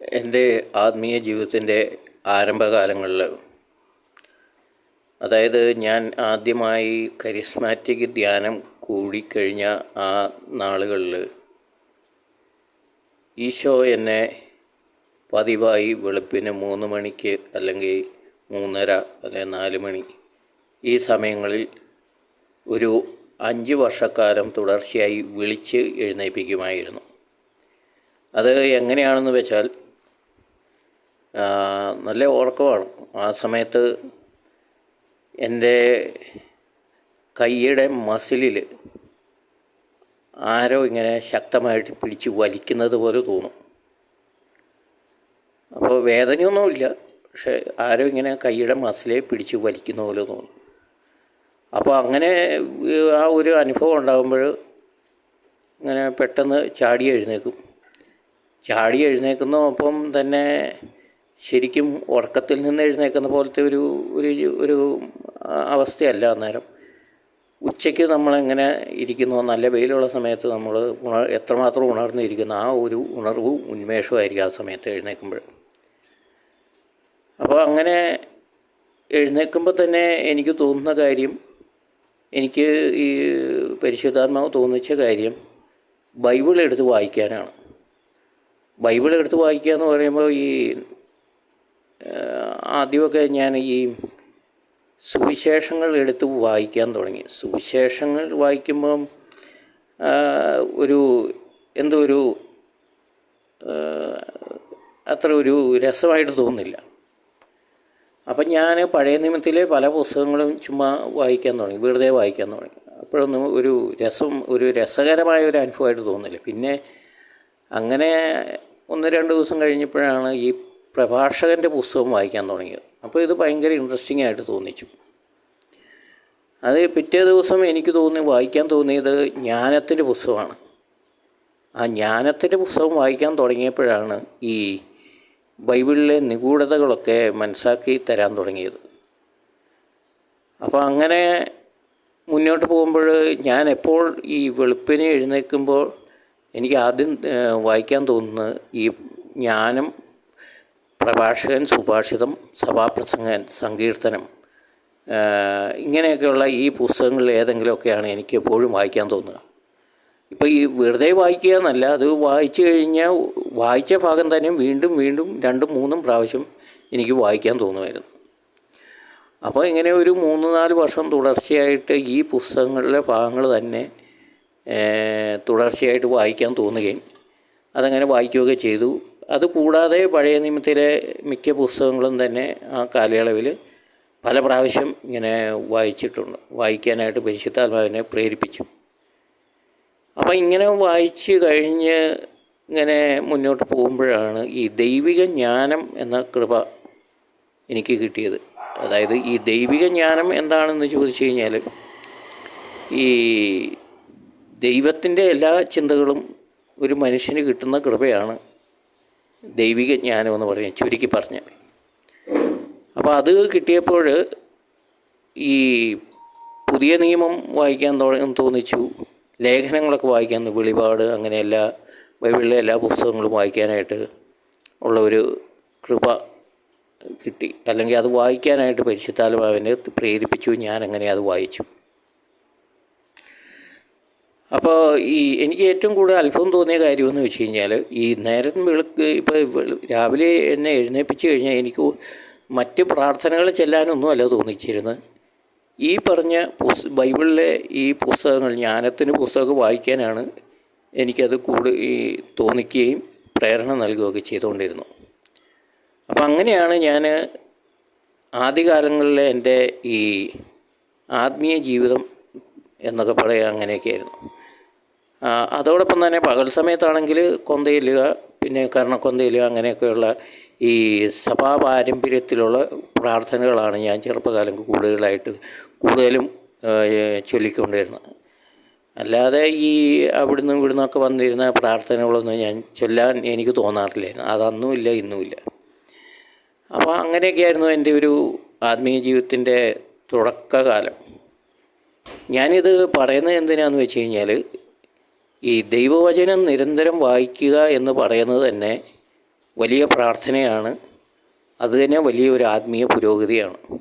എന്റെ ആത്മീയ ജീവിതത്തിന്റെ ആരംഭകാലങ്ങളിൽ അതായത് ഞാൻ ആദ്യമായി കരിസ്മാറ്റിക് ധ്യാനം കൂടിക്കഴിഞ്ഞ ആ നാളുകളിൽ ഈശോ എന്നെ പതിവായി വെളുപ്പിന് മൂന്ന് മണിക്ക് അല്ലെങ്കിൽ മൂന്നര അല്ലെങ്കിൽ നാല് മണി ഈ സമയങ്ങളിൽ ഒരു അഞ്ച് വർഷക്കാലം തുടർച്ചയായി വിളിച്ച് എഴുന്നേൽപ്പിക്കുമായിരുന്നു. അത് എങ്ങനെയാണെന്ന് വെച്ചാൽ നല്ല ഉറക്കമാണ്. ആ സമയത്ത് എന്റെ കൈയുടെ മസിലിൽ ആരോ ഇങ്ങനെ ശക്തമായിട്ട് പിടിച്ച് വലിക്കുന്നത് പോലെ തോന്നും. അപ്പോൾ വേദനയൊന്നുമില്ല പക്ഷെ ആരോ ഇങ്ങനെ കൈയുടെ മസിലെ പിടിച്ച് വലിക്കുന്ന പോലെ തോന്നും. അപ്പോൾ അങ്ങനെ ആ ഒരു അനുഭവം ഉണ്ടാകുമ്പോൾ ഇങ്ങനെ പെട്ടെന്ന് ചാടി എഴുന്നേക്കും ചാടി എഴുന്നേക്കുന്ന ഒപ്പം തന്നെ ശരിക്കും ഉറക്കത്തിൽ നിന്ന് എഴുന്നേക്കുന്ന പോലത്തെ ഒരു ഒരു ഒരു അവസ്ഥയല്ല അന്നേരം. ഉച്ചയ്ക്ക് നമ്മളെങ്ങനെ ഇരിക്കുന്നോ നല്ല വെയിലുള്ള സമയത്ത് നമ്മൾ ഉണർ എത്രമാത്രം ഉണർന്നിരിക്കുന്ന ആ ഒരു ഉണർവും ഉന്മേഷമായിരിക്കും ആ സമയത്ത് എഴുന്നേൽക്കുമ്പോൾ. അപ്പോൾ അങ്ങനെ എഴുന്നേൽക്കുമ്പോൾ തന്നെ എനിക്ക് തോന്നുന്ന കാര്യം എനിക്ക് ഈ പരിശുദ്ധാത്മാവ് തോന്നിച്ച കാര്യം ബൈബിൾ എടുത്ത് വായിക്കാനാണ്. ബൈബിൾ എടുത്ത് വായിക്കുക എന്ന് പറയുമ്പോൾ ഈ ആദ്യമൊക്കെ ഞാൻ ഈ സുവിശേഷങ്ങൾ എടുത്ത് വായിക്കാൻ തുടങ്ങി. സുവിശേഷങ്ങൾ വായിക്കുമ്പം ഒരു എന്തോ ഒരു അത്ര ഒരു രസമായിട്ട് തോന്നുന്നില്ല. അപ്പം ഞാൻ പഴയ നിയമത്തിലെ പല പുസ്തകങ്ങളും ചുമ്മാ വായിക്കാൻ തുടങ്ങി വെറുതെ വായിക്കാൻ തുടങ്ങി. അപ്പോഴൊന്നും ഒരു രസം ഒരു രസകരമായ ഒരു അനുഭവമായിട്ട് തോന്നില്ല പിന്നെ അങ്ങനെ ഒന്ന് രണ്ട് ദിവസം കഴിഞ്ഞപ്പോഴാണ് ഈ പ്രഭാഷകന്റെ പുസ്തകം വായിക്കാൻ തുടങ്ങിയത്. അപ്പോൾ ഇത് ഭയങ്കര ഇൻട്രസ്റ്റിംഗ് ആയിട്ട് തോന്നിച്ചു. അത് പിറ്റേ ദിവസം എനിക്ക് തോന്നി വായിക്കാൻ തോന്നിയത് ജ്ഞാനത്തിന്റെ പുസ്തകമാണ്. ആ ജ്ഞാനത്തിന്റെ പുസ്തകം വായിക്കാൻ തുടങ്ങിയപ്പോഴാണ് ഈ ബൈബിളിലെ നിഗൂഢതകളൊക്കെ മനസ്സാക്കി തരാൻ തുടങ്ങിയത്. അപ്പോൾ അങ്ങനെ മുന്നോട്ട് പോകുമ്പോൾ ഞാൻ എപ്പോൾ ഈ വെളുപ്പിനെ എഴുന്നേൽക്കുമ്പോൾ എനിക്ക് ആദ്യം വായിക്കാൻ തോന്നുന്നത് ഈ ജ്ഞാനം പ്രഭാഷകൻ സുഭാഷിതം സഭാപ്രസംഗൻ സങ്കീർത്തനം ഇങ്ങനെയൊക്കെയുള്ള ഈ പുസ്തകങ്ങളിൽ ഏതെങ്കിലുമൊക്കെയാണ് എനിക്ക് എപ്പോഴും വായിക്കാൻ തോന്നുക. ഇപ്പോൾ ഈ വെറുതെ വായിക്കുക എന്നല്ല അത് വായിച്ചു കഴിഞ്ഞാൽ വായിച്ച ഭാഗം തന്നെ വീണ്ടും വീണ്ടും രണ്ടും മൂന്നും പ്രാവശ്യം എനിക്ക് വായിക്കാൻ തോന്നുമായിരുന്നു. അപ്പോൾ ഇങ്ങനെ ഒരു മൂന്ന് നാല് വർഷം തുടർച്ചയായിട്ട് ഈ പുസ്തകങ്ങളിലെ ഭാഗങ്ങൾ തന്നെ തുടർച്ചയായിട്ട് വായിക്കാൻ തോന്നുകയും അതങ്ങനെ വായിക്കുകയൊക്കെ ചെയ്തു. അതുകൂടാതെ പഴയ നിയമത്തിലെ മിക്ക പുസ്തകങ്ങളും തന്നെ ആ കാലയളവിൽ പല പ്രാവശ്യം ഇങ്ങനെ വായിച്ചിട്ടുണ്ട്. വായിക്കാനായിട്ട് പരിശുദ്ധാത്മാവിനെ പ്രേരിപ്പിച്ചു. അപ്പം ഇങ്ങനെ വായിച്ച് കഴിഞ്ഞ് ഇങ്ങനെ മുന്നോട്ട് പോകുമ്പോഴാണ് ഈ ദൈവിക ജ്ഞാനം എന്ന കൃപ എനിക്ക് കിട്ടിയത്. അതായത് ഈ ദൈവിക ജ്ഞാനം എന്താണെന്ന് ചോദിച്ചു കഴിഞ്ഞാൽ ഈ ദൈവത്തിന്റെ എല്ലാ ചിന്തകളും ഒരു മനുഷ്യന് കിട്ടുന്ന കൃപയാണ്. ദൈവിക ജ്ഞാനം എന്ന് പറയും ചുരുക്കി പറഞ്ഞ്. അപ്പോൾ അത് കിട്ടിയപ്പോൾ ഈ പുതിയ നിയമം വായിക്കാൻ തോന്നിച്ചു. ലേഖനങ്ങളൊക്കെ വായിക്കാൻ വെളിപാട് അങ്ങനെ എല്ലാ ബൈബിളിലെ എല്ലാ പുസ്തകങ്ങളും വായിക്കാനായിട്ട് ഉള്ള ഒരു കൃപ കിട്ടി. അല്ലെങ്കിൽ അത് വായിക്കാനായിട്ട് പരിശുദ്ധാലും അവനെ പ്രേരിപ്പിച്ചു. ഞാൻ അങ്ങനെ അത് വായിച്ചു. അപ്പോൾ ഈ എനിക്ക് ഏറ്റവും കൂടുതൽ അത്ഭുതം തോന്നിയ കാര്യമെന്ന് വെച്ച് കഴിഞ്ഞാൽ ഈ നേരം വെളുക്ക് ഇപ്പോൾ രാവിലെ എന്നെ എഴുന്നേൽപ്പിച്ച് കഴിഞ്ഞാൽ എനിക്ക് മറ്റ് പ്രാർത്ഥനകൾ ചെല്ലാനൊന്നും അല്ല തോന്നിച്ചിരുന്നത്. ഈ പറഞ്ഞ പുസ് ബൈബിളിലെ ഈ പുസ്തകങ്ങൾ ജ്ഞാനത്തിന് പുസ്തകം വായിക്കാനാണ് എനിക്കത് കൂടു ഈ തോന്നിക്കുകയും പ്രേരണ നൽകുകയൊക്കെ ചെയ്തുകൊണ്ടിരുന്നു. അപ്പം അങ്ങനെയാണ് ഞാൻ ആദ്യകാലങ്ങളിലെ എന്റെ ഈ ആത്മീയ ജീവിതം എന്നൊക്കെ പറയുക അങ്ങനെയൊക്കെയായിരുന്നു. അതോടൊപ്പം തന്നെ പകൽ സമയത്താണെങ്കിൽ കൊന്തയിലുക പിന്നെ കർണക്കൊന്തയിലുക അങ്ങനെയൊക്കെയുള്ള ഈ സഭാ പാരമ്പര്യത്തിലുള്ള പ്രാർത്ഥനകളാണ് ഞാൻ ചെറുപ്പകാലം കൂടുതലായിട്ട് കൂടുതലും ചൊല്ലിക്കൊണ്ടിരുന്നത്. അല്ലാതെ ഈ അവിടുന്ന് ഇവിടുന്നൊക്കെ വന്നിരുന്ന പ്രാർത്ഥനകളൊന്നും ഞാൻ ചൊല്ലാൻ എനിക്ക് തോന്നാറില്ലായിരുന്നു. അതന്നും ഇല്ല ഇന്നുമില്ല അപ്പോൾ അങ്ങനെയൊക്കെയായിരുന്നു എന്റെ ഒരു ആത്മീയ ജീവിതത്തിന്റെ തുടക്കകാലം. ഞാനിത് പറയുന്നത് എന്തിനാന്ന് വെച്ച് കഴിഞ്ഞാൽ ഈ ദൈവവചനം നിരന്തരം വായിക്കുക എന്ന് പറയുന്നത് തന്നെ വലിയ പ്രാർത്ഥനയാണ്. അതുതന്നെ വലിയൊരു വലിയ ഒരു ആത്മീയ പുരോഗതിയാണ്.